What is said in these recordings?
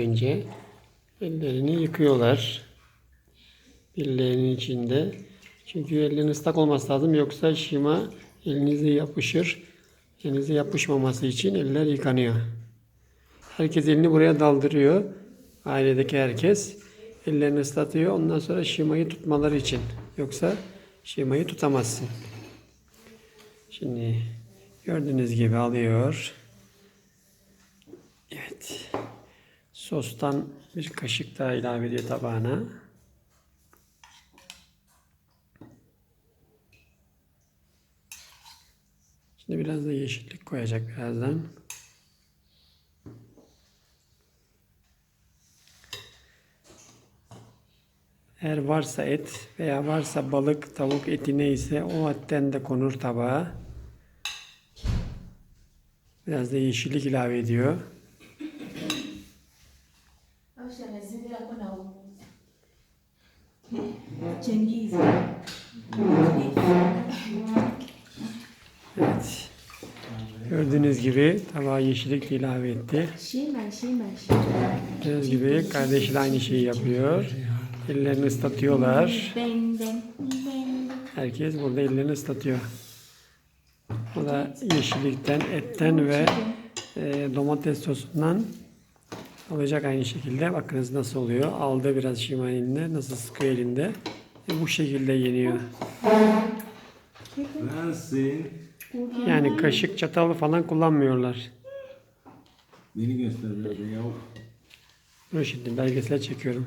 Önce ellerini yıkıyorlar. Birlerinin içinde. Çünkü ellerin ıslak olması lazım. Yoksa şima elinize yapışır. Elinize yapışmaması için eller yıkanıyor. Herkes elini buraya daldırıyor. Ailedeki herkes ellerini ıslatıyor. Ondan sonra şimayı tutmaları için. Yoksa şimayı tutamazsın. Şimdi gördüğünüz gibi alıyor. Evet. Sostan bir kaşık daha ilave ediyor tabağına. Şimdi biraz da yeşillik koyacak birazdan. Eğer varsa et veya varsa balık, tavuk eti neyse o etten de konur tabağa. Biraz da yeşillik ilave ediyor. Cengiz. Evet. Gördüğünüz gibi tabağa yeşillik de ilave etti. Gördüğünüz gibi kardeşi de aynı şeyi yapıyor. Ellerini ıslatıyorlar. Herkes burada ellerini ıslatıyor. O da yeşillikten, etten ve e, domates sosundan olacak aynı şekilde. Bakınız nasıl oluyor. Aldı biraz şiman eline. Nasıl sıkıyor elinde. E, bu şekilde yeniyor. Sensin. Yani kaşık, çatalı falan kullanmıyorlar. Beni göster biraz ya. Dur şimdi belgesel çekiyorum.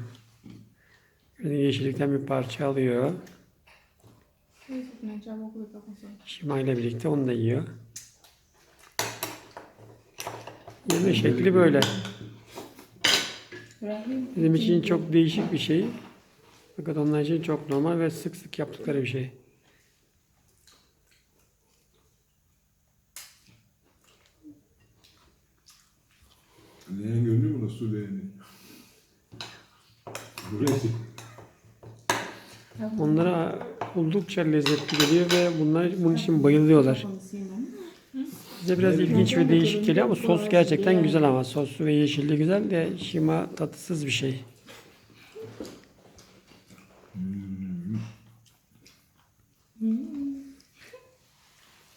Yeşillikten bir parça alıyor. Şima ile birlikte onu da yiyor. Yeme şekli böyle. Bizim için çok değişik bir şey. Fakat onlar için çok normal ve sık sık yaptıkları bir şey. Leğen görünüyor mu su leğeni? Burası. Onlara oldukça lezzetli geliyor ve bunlar bunun için bayılıyorlar. Bize biraz ilginç ve değişik geliyor ama sos gerçekten güzel ama sosu ve yeşilliği güzel de şima tatsız bir şey.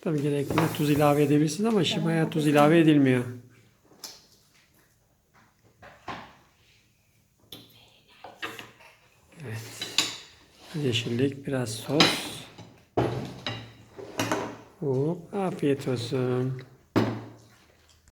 Tabii gerektiğinde tuz ilave edebilirsiniz ama şimaya tuz ilave edilmiyor. Evet. Yeşillik, biraz sos. Afiyet olsun.